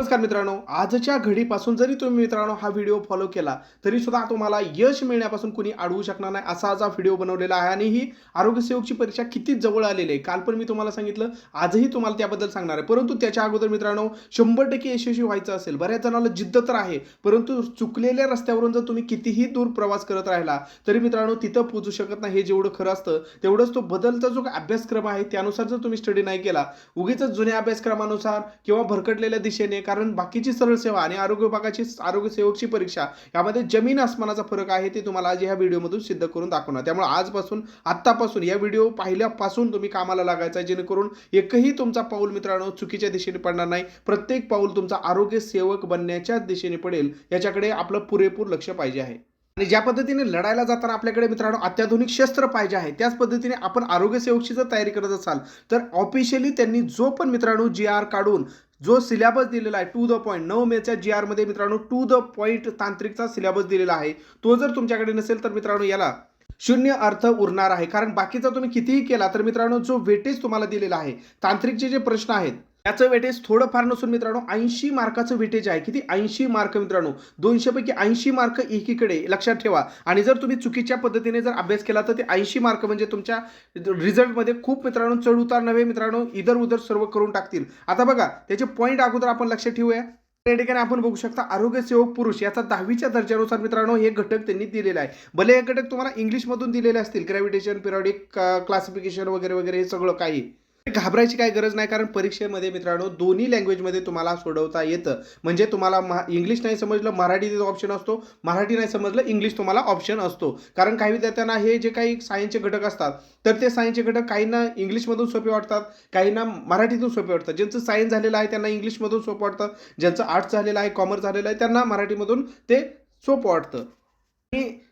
नमस्कार मित्रांनो आजच्या घडीपासून जरी तुम्ही मित्रांनो हा व्हिडिओ फॉलो केला तरी सुद्धा तुम्हाला यश मिळण्यापासून कुणी अडवू शकणार नाही असा आज हा व्हिडिओ बनवलेला आहे आणि ही आरोग्य सेवकची परीक्षा किती जवळ आलेली आहे. काल पण मी तुम्हाला सांगितलं आजही तुम्हाला त्याबद्दल सांगणार आहे. परंतु त्याच्या अगोदर मित्रांनो शंभर टक्के यशस्वी व्हायचं असेल बऱ्याच जणांना जिद्द तर आहे परंतु चुकलेल्या रस्त्यावरून जर तुम्ही कितीही दूर प्रवास करत राहिला तरी मित्रांनो तिथं पोहोचू शकत नाही हे जेवढं खरं असतं तेवढंच तो बदलता जो काही अभ्यासक्रम आहे त्यानुसार जर तुम्ही स्टडी नाही केला उगीच जुन्या अभ्यासक्रमानुसार किंवा भरकटलेल्या दिशेने कारण बाकीची सरळ सेवा आणि आरोग्य विभागाची आरोग्य सेवकची परीक्षा यामध्ये जमीन आसमानाचा फरक आहे ते तुम्हाला आज ह्या व्हिडिओमधून सिद्ध करून दाखवणार. त्यामुळे आजपासून आत्तापासून या व्हिडिओ पाहिल्यापासून तुम्ही कामाला लागायचा जेणेकरून एकही तुमचा पाऊल मित्रांनो चुकीच्या दिशेने पडणार नाही. प्रत्येक पाऊल तुमचा आरोग्य सेवक बनण्याच्याच दिशेने पडेल याच्याकडे आपलं पुरेपूर लक्ष पाहिजे आहे. आणि ज्या पद्धतीने लढायला जाताना आपल्याकडे मित्रांनो अत्याधुनिक शस्त्र पाहिजे आहे त्याच पद्धतीने आपण आरोग्य सेवकची जर तयारी करत असाल तर ऑफिशियली त्यांनी जो पण मित्रांनो जी आर काढून जो सिलेबस दिलेला आहे टू द पॉईंट नऊ मेच्या जी आरमध्ये मित्रांनो टू द पॉईंट तांत्रिकचा सिलेबस दिलेला आहे. तो जर तुमच्याकडे नसेल तर मित्रांनो याला शून्य अर्थ उरणार आहे. कारण बाकीचा तुम्ही कितीही केला तर मित्रांनो जो वेटेज तुम्हाला दिलेला आहे तांत्रिकचे जे प्रश्न आहेत त्याचं वेटेज थोडंफार नसून मित्रांनो ऐंशी मार्काचं वेटेज आहे. किती? ऐंशी मार्क मित्रांनो. दोनशेपैकी ऐंशी मार्क एकीकडे लक्षात ठेवा. आणि जर तुम्ही चुकीच्या पद्धतीने जर अभ्यास केला तर ते ऐंशी मार्क म्हणजे तुमच्या रिझल्टमध्ये खूप मित्रांनो चढ उतार नव्हे मित्रांनो इधर उधर सर्व करून टाकतील. आता बघा त्याचे पॉईंट अगोदर आपण लक्षात ठेवूया. त्या ठिकाणी आपण बघू शकता आरोग्य सेवक पुरुष याचा दहावीच्या दर्जानुसार मित्रांनो हे घटक त्यांनी दिलेला आहे. भले हे घटक तुम्हाला इंग्लिशमधून दिलेले असतील ग्रॅव्हिटेशन पिरियडिक क्लासिफिकेशन वगैरे वगैरे हे सगळं काही. घाबरायची काही गरज नाही कारण परीक्षेमध्ये मित्रांनो दोन्ही लँग्वेजमध्ये तुम्हाला सोडवता येतं. म्हणजे तुम्हाला महा इंग्लिश नाही समजलं मराठी ऑप्शन असतो. मराठी नाही समजलं इंग्लिश तुम्हाला ऑप्शन असतो. कारण काही विद्यार्थ्यांना हे जे काही सायन्सचे घटक असतात तर ते सायन्सचे घटक काहींना इंग्लिशमधून सोपे वाटतात काहींना मराठीतून सोपे वाटतात. ज्यांचं सायन्स झालेलं आहे त्यांना इंग्लिशमधून सोपं वाटतं. ज्यांचं आर्ट्स झालेलं आहे कॉमर्स झालेलं आहे त्यांना मराठीमधून ते सोपं वाटतं.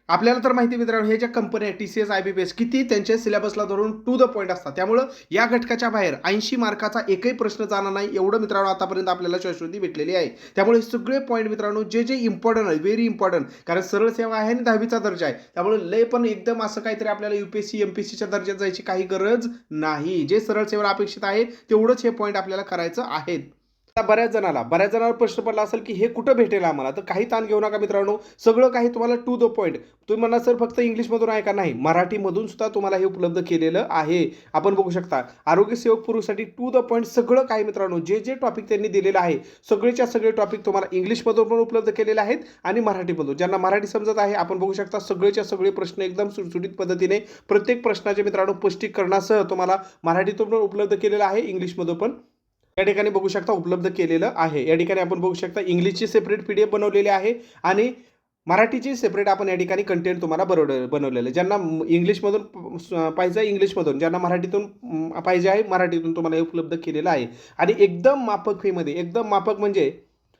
आपल्याला तर माहिती मित्रांनो हे ज्या कंपन्या T C S I B P S किती त्यांच्या सिलेबसला धरून टू द पॉईंट असतात. त्यामुळं या घटकाच्या बाहेर ऐंशी मार्काचा एकही प्रश्न जाणार नाही एवढं मित्रांनो आतापर्यंत आपल्याला शाश्वती भेटलेली आहे. त्यामुळे सगळे पॉईंट मित्रांनो जे जे इम्पॉर्टंट आहे व्हेरी इम्पॉर्टंट कारण सरळ सेवा आहे आणि दहावीचा दर्जा आहे. त्यामुळे लय पण एकदम असं काहीतरी आपल्याला युपीएससी एमपीएससीच्या दर्जात जायची काही गरज नाही. जे सरळ सेवा अपेक्षित आहे तेवढंच हे पॉईंट आपल्याला करायचं आहेत आता बऱ्याच जणाला बऱ्याच जणांना प्रश्न पडला असेल की हे कुठं भेटेल आम्हाला? तर काही ताण घेऊ नका मित्रांनो. सगळं काही तुम्हाला टू द पॉईंट तुम्ही म्हणा सर फक्त इंग्लिशमधून आहे का? नाही. मराठीमधून सुद्धा तुम्हाला हे उपलब्ध केलेलं आहे. आपण बघू शकता आरोग्य सेवक पुरुषसाठी टू द पॉईंट सगळं काही मित्रांनो जे जे टॉपिक त्यांनी दिलेलं आहे सगळेच्या सगळे टॉपिक तुम्हाला इंग्लिशमधून पण उपलब्ध केलेले आहेत आणि मराठीमधून. ज्यांना मराठी समजत आहे आपण बघू शकता सगळेच्या सगळे प्रश्न एकदम सुटसुटीत पद्धतीने प्रत्येक प्रश्नाचे मित्रांनो स्पष्टीकरणासह तुम्हाला मराठीतून पण उपलब्ध केलेलं आहे इंग्लिशमधून पण. या ठिकाणी बघू शकता उपलब्ध केलेलं आहे. या ठिकाणी आपण बघू शकता इंग्लिशची सेपरेट पी डी एफ बनवलेली आहे आणि मराठीची सेपरेट आपण या ठिकाणी कंटेंट तुम्हाला बनवले बनवलेलं ज्यांना इंग्लिशमधून पाहिजे आहे इंग्लिशमधून ज्यांना मराठीतून पाहिजे आहे मराठीतून तुम्हाला हे उपलब्ध केलेलं आहे. आणि एकदम माफक फीमध्ये एकदम माफक म्हणजे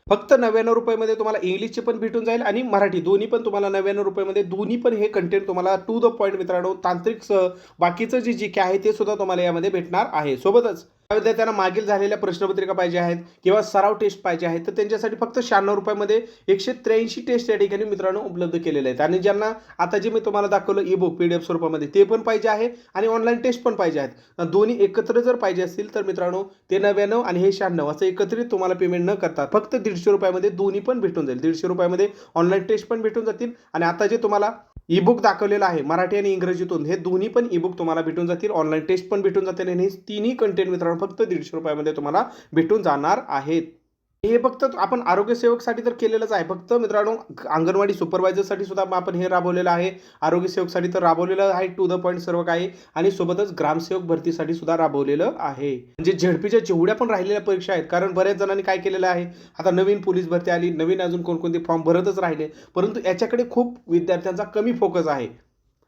फक्त नव्याण्णव रुपयामध्ये तुम्हाला इंग्लिशचे पण भेटून जाईल आणि मराठी दोन्ही पण तुम्हाला नव्याण्णव रुपयामध्ये दोन्ही पण हे कंटेंट तुम्हाला टू द पॉईंट मित्रांनो तांत्रिकसह बाकीचं जे जी के आहे ते सुद्धा तुम्हाला यामध्ये भेटणार आहे. सोबतच विद्यार्थ्यांना मागील झालेल्या प्रश्नपत्रिका पाहिजे आहेत किंवा सराव टेस्ट पाहिजे आहेत तर त्यांच्यासाठी फक्त शहाण्णव रुपयामध्ये एकशे त्र्याऐंशी टेस्ट या ठिकाणी मित्रांनो उपलब्ध केलेले आहेत. आणि ज्यांना आता जे मी तुम्हाला दाखवलं e book P D F स्वरूपामध्ये ते पण पाहिजे आहे आणि ऑनलाईन टेस्ट पण पाहिजे आहेत. दोन्ही एकत्र जर पाहिजे असतील तर मित्रांनो ते नव्याण्णव आणि हे शहाण्णव असं एकत्रित तुम्हाला पेमेंट न करता फक्त दीडशे रुपयामध्ये दोन्ही पण भेटून जाईल. दीडशे रुपयामध्ये ऑनलाईन टेस्ट पण भेटून जातील. आणि आता जे तुम्हाला ई बुक दाखवलेलं आहे मराठी आणि इंग्रजीतून. हे दोन्ही पण ई बुक तुम्हाला भेटून जातील. ऑनलाईन टेस्ट पण भेटून जातील आणि हे तिन्ही कंटेंट मित्रांनो फक्त दीडशे रुपयामध्ये तुम्हाला भेटून जाणार आहेत. हे फक्त आपण आरोग्य सेवकसाठी तर केलेलंच आहे. फक्त मित्रांनो अंगणवाडी सुपरवायझरसाठी सुद्धा आपण हे राबवलेलं आहे. आरोग्य सेवकसाठी तर राबवलेलं आहे टू द पॉईंट सर्व काही. आणि सोबतच ग्रामसेवक भरतीसाठी सुद्धा राबवलेलं आहे. म्हणजे झेडपीच्या जेवढ्या पण राहिलेल्या परीक्षा आहेत कारण बऱ्याच जणांनी काय केलेलं आहे आता नवीन पोलीस भरती आली नवीन अजून कोणकोणते फॉर्म भरतच राहिले. परंतु याच्याकडे खूप विद्यार्थ्यांचा कमी फोकस आहे.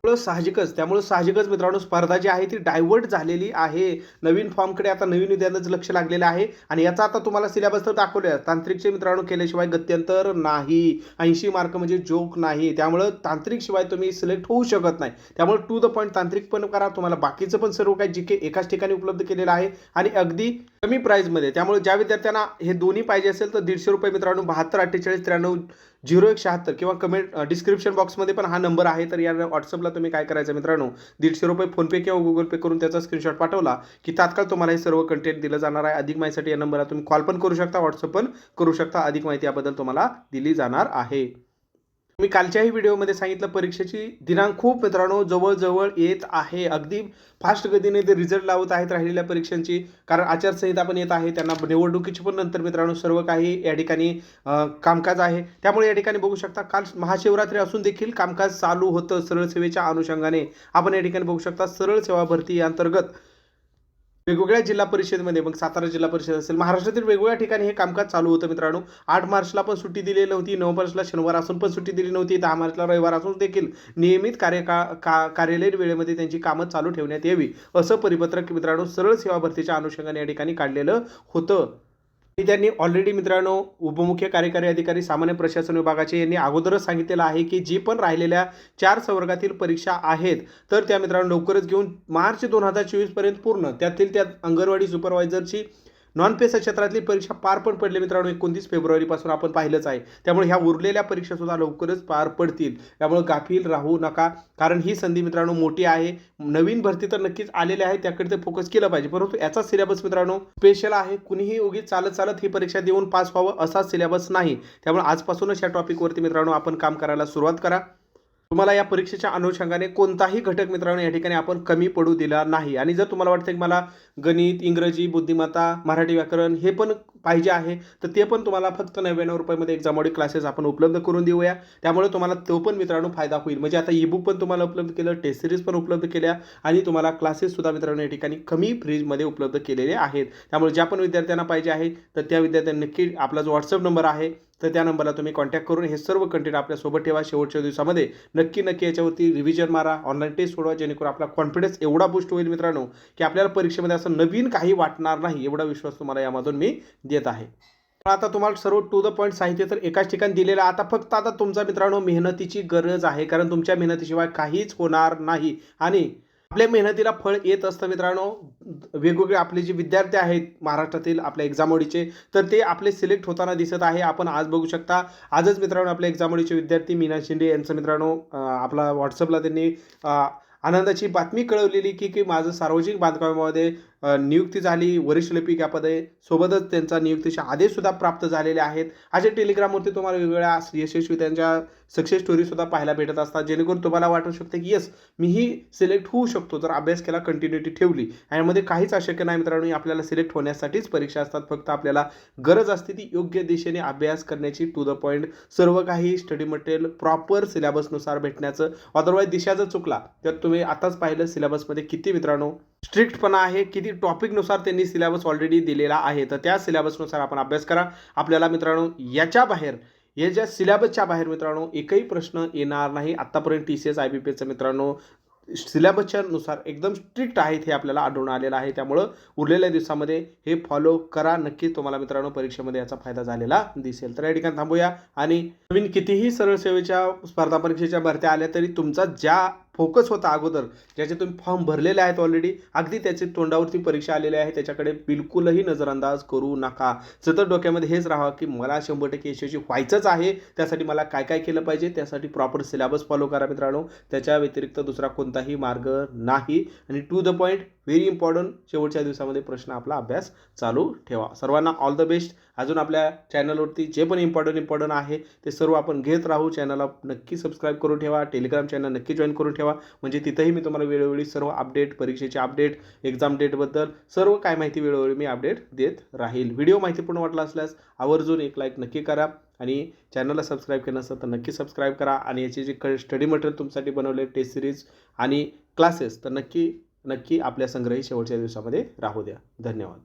साहजिकच त्यामुळे साहजिकच मित्रांनो स्पर्धा जी आहे ती डायव्हर्ट झालेली आहे. नवीन फॉर्मकडे आता नवीन विद्यार्थ्यांचं लक्ष लागलेलं आहे आणि याचा आता तुम्हाला सिलेबस तर दाखवले तांत्रिकचे मित्रांनो केल्याशिवाय गत्यंतर नाही. ऐंशी मार्क म्हणजे जोक नाही. त्यामुळं तांत्रिक शिवाय तुम्ही सिलेक्ट होऊ शकत नाही. त्यामुळे टू द पॉईंट तांत्रिक पण करा. तुम्हाला बाकीचं पण सर्व काही जी के एकाच ठिकाणी उपलब्ध केलेलं आहे. आणि अगदी कमी प्राईजमध्ये त्यामुळे ज्या विद्यार्थ्यांना हे दोन्ही पाहिजे असेल तर दीडशे रुपये मित्रांनो बहात्तर अठ्ठेचाळीस त्र्याण्णव झिरो एक शहात्तर किंवा कमेंट डिस्क्रिप्शन बॉक्समध्ये पण हा नंबर आहे. तर या व्हॉट्सअपला तुम्ही काय करायचं मित्रांनो दीडशे रुपये फोनपे किंवा गुगल पे करून त्याचा स्क्रीनशॉट पाठवला की तात्काळ तुम्हाला हे सर्व कंटेंट दिलं जाणार आहे. अधिक माहितीसाठी या नंबरला तुम्ही कॉल पण करू शकता व्हॉट्सअप पण करू शकता. अधिक माहिती याबद्दल तुम्हाला दिली जाणार आहे. मी कालच्याही व्हिडिओमध्ये सांगितलं परीक्षेची दिनांक खूप मित्रांनो जवळजवळ येत आहे. अगदी फास्ट गतीने ते रिझल्ट लावत आहेत राहिलेल्या परीक्षांची. कारण आचारसंहिता पण येत आहे त्यांना निवडणुकीची पण नंतर मित्रांनो सर्व काही या ठिकाणी कामकाज आहे. त्यामुळे या ठिकाणी बघू शकता काल महाशिवरात्री असून देखील कामकाज चालू होतं सरळ सेवेच्या अनुषंगाने. आपण या ठिकाणी बघू शकता सरळ सेवा भरती अंतर्गत वेगवेगळ्या जिल्हा परिषदेमध्ये मग सातारा जिल्हा परिषद असेल महाराष्ट्रातील वेगवेगळ्या ठिकाणी हे कामकाज चालू होतं मित्रांनो. आठ मार्चला पण सुट्टी दिलेली नव्हती नऊ मार्चला शनिवार असून पण सुट्टी दिली नव्हती दहा मार्चला रविवार असून देखील नियमित कार्यका का का कार्यालयीन वेळेमध्ये त्यांची कामं चालू ठेवण्यात यावी असं परिपत्रक मित्रांनो सरळ सेवा भरतीच्या अनुषंगाने या ठिकाणी काढलेलं होतं. की त्यांनी ऑलरेडी मित्रांनो उपमुख्य कार्यकारी अधिकारी सामान्य प्रशासन विभागाचे यांनी अगोदरच सांगितलेलं आहे की जी पण राहिलेल्या चार संवर्गातील परीक्षा आहेत तर त्या मित्रांनो लवकरच घेऊन मार्च दोन हजार चोवीसपर्यंत पूर्ण. त्यातील त्यात अंगणवाडी सुपरवायझरची नॉन पेसा क्षेत्रातली परीक्षा पार पण पडली मित्रांनो एकोणतीस फेब्रुवारीपासून आपण पाहिलंच आहे. त्यामुळे ह्या उरलेल्या परीक्षा सुद्धा लवकरच पार पडतील. त्यामुळे गाफील राहू नका. कारण ही संधी मित्रांनो मोठी आहे. नवीन भरती तर नक्कीच आलेली आहे त्याकडे ते फोकस केलं पाहिजे. परंतु याचा सिलेबस मित्रांनो स्पेशल आहे. कुणीही उगीच चालत चालत ही परीक्षा देऊन पास व्हावं असा सिलेबस नाही. त्यामुळे आजपासूनच या टॉपिकवरती मित्रांनो आपण काम करायला सुरुवात करा. तुम्हाला या परीक्षेच्या अनुषंगाने कोणताही घटक मित्रांनो या ठिकाणी आपण कमी पडू दिला नाही. आणि जर तुम्हाला वाटतं की मला गणित इंग्रजी बुद्धिमत्ता मराठी व्याकरण हे पण पाहिजे आहे तर ते पण तुम्हाला फक्त नव्याण्णव रुपयामध्ये एक्झामॉडी क्लासेस आपण उपलब्ध करून देऊया. त्यामुळे तुम्हाला तो पण मित्रांनो फायदा होईल. म्हणजे आता ईबुक पण तुम्हाला उपलब्ध केलं टेस्ट सिरीज पण उपलब्ध केल्या आणि तुम्हाला क्लासेस सुद्धा मित्रांनो या ठिकाणी कमी फ्रीजमध्ये उपलब्ध केलेले आहेत. त्यामुळे ज्या पण विद्यार्थ्यांना पाहिजे आहे तर त्या विद्यार्थ्यांनी नक्की आपला जो व्हॉट्सअप नंबर आहे तर त्या नंबरला तुम्ही कॉन्टॅक्ट करून हे सर्व कंटेंट आपल्यासोबत ठेवा. शेवटच्या दिवसामध्ये नक्की नक्की याच्यावरती रिव्हिजन मारा. ऑनलाईन टेस्ट सोडवा जेणेकरून आपला कॉन्फिडन्स एवढा बूस्ट होईल मित्रांनो की आपल्याला परीक्षेमध्ये असं नवीन काही वाटणार नाही एवढा विश्वास तुम्हाला यामधून मी देत आहे. पण आता तुम्हाला सर्व टू द पॉईंट साहित्य तर एकाच ठिकाणी दिलेलं आता फक्त आता तुमचा मित्रांनो मेहनतीची गरज आहे. कारण तुमच्या मेहनतीशिवाय काहीच होणार नाही. आणि आपल्या मेहनतीला फळ येत असतं मित्रांनो. वेगवेगळे आपले जे विद्यार्थी आहेत महाराष्ट्रातील आपल्या एक्झामोडीचे तर ते आपले सिलेक्ट होताना दिसत आहे. आपण आज बघू शकता. आजच मित्रांनो आपल्या एक्झामोडीचे विद्यार्थी मीना शिंदे यांचं मित्रांनो आपला व्हॉट्सअपला त्यांनी आनंदाची बातमी कळवलेली की की माझं सार्वजनिक बांधकामामध्ये नियुक्ती झाली वरिष्ठ लिपिक या पदे सोबतच त्यांचा नियुक्तीचे आदेशसुद्धा प्राप्त झालेले आहेत. अशा टेलिग्रामवरती तुम्हाला वेगवेगळ्या यशस्वी त्यांच्या सक्सेस स्टोरीसुद्धा पाहायला भेटत असतात. जेणेकरून तुम्हाला वाटू शकते की येस मीही सिलेक्ट होऊ शकतो जर अभ्यास केला कंटिन्युटी ठेवली. यामध्ये काहीच अशक्य नाही मित्रांनो आपल्याला सिलेक्ट होण्यासाठीच परीक्षा असतात. फक्त आपल्याला गरज असते ती योग्य दिशेने अभ्यास करण्याची. टू द पॉईंट सर्व काही स्टडी मटेरियल प्रॉपर सिलेबसनुसार भेटण्याचं. अदरवाईज दिशा जर चुकला तर तुम्ही आताच पाहिलं सिलेबसमध्ये किती मित्रांनो स्ट्रिक्टपणा आहे किती टॉपिकनुसार त्यांनी सिलेबस ऑलरेडी दिलेला आहे तर त्या सिलेबसनुसार आपण अभ्यास करा. आपल्याला मित्रांनो याच्या बाहेर या ज्या सिलेबसच्या बाहेर मित्रांनो एकही प्रश्न येणार नाही. आत्तापर्यंत T C S I B P एचं मित्रांनो सिलेबसच्या नुसार एकदम स्ट्रिक्ट आहेत हे आपल्याला आढळून आलेलं आहे. त्यामुळं उरलेल्या दिवसामध्ये हे फॉलो करा. नक्कीच तुम्हाला मित्रांनो परीक्षेमध्ये याचा फायदा झालेला दिसेल. तर या ठिकाणी थांबूया आणि नवीन कितीही सरळ सेवेच्या स्पर्धा परीक्षेच्या भरत्या आल्या तरी तुमचा ज्या फोकस होता अगोदर. ज्याचे तुम्ही फॉर्म भरलेले आहेत ऑलरेडी अगदी त्याचे तोंडावरती परीक्षा आलेली आहे त्याच्याकडे बिलकुलही नजरअंदाज करू नका. सतत डोक्यामध्ये हेच राहा की मला शंभर टक्के यशस्वी व्हायचंच आहे. त्यासाठी मला काय काय केलं पाहिजे? त्यासाठी प्रॉपर सिलेबस फॉलो करा मित्रांनो. त्याच्या व्यतिरिक्त दुसरा कोणताही मार्ग नाही. आणि to the point very important शेवटच्या दिवसामध्ये प्रश्न आपला अभ्यास चालू ठेवा. सर्वांना ऑल द बेस्ट अजून आपल्या चॅनलवरती जे पण इम्पॉर्टंट इम्पॉर्टंट आहे ते सर्व आपण घेत राहू. चॅनलला नक्की सबस्क्राईब करून ठेवा. टेलिग्राम चॅनल नक्की जॉईन करून ठेवा. म्हणजे तिथंही मी तुम्हाला वेळोवेळी सर्व अपडेट परीक्षेचे अपडेट एक्झाम डेटबद्दल सर्व काय माहिती वेळोवेळी मी अपडेट देत राहील. व्हिडिओ माहितीपूर्ण वाटला असल्यास आवर्जून एक लाईक नक्की करा आणि चॅनलला सबस्क्राईब केलं नसेल तर नक्की सबस्क्राईब करा. आणि याचे जे क स्टडी मटेरियल तुमच्यासाठी बनवले टेस्ट सिरीज आणि क्लासेस तर नक्की नक्की आपल्या संग्रही शेवटच्या दिवसामध्ये राहू द्या. धन्यवाद.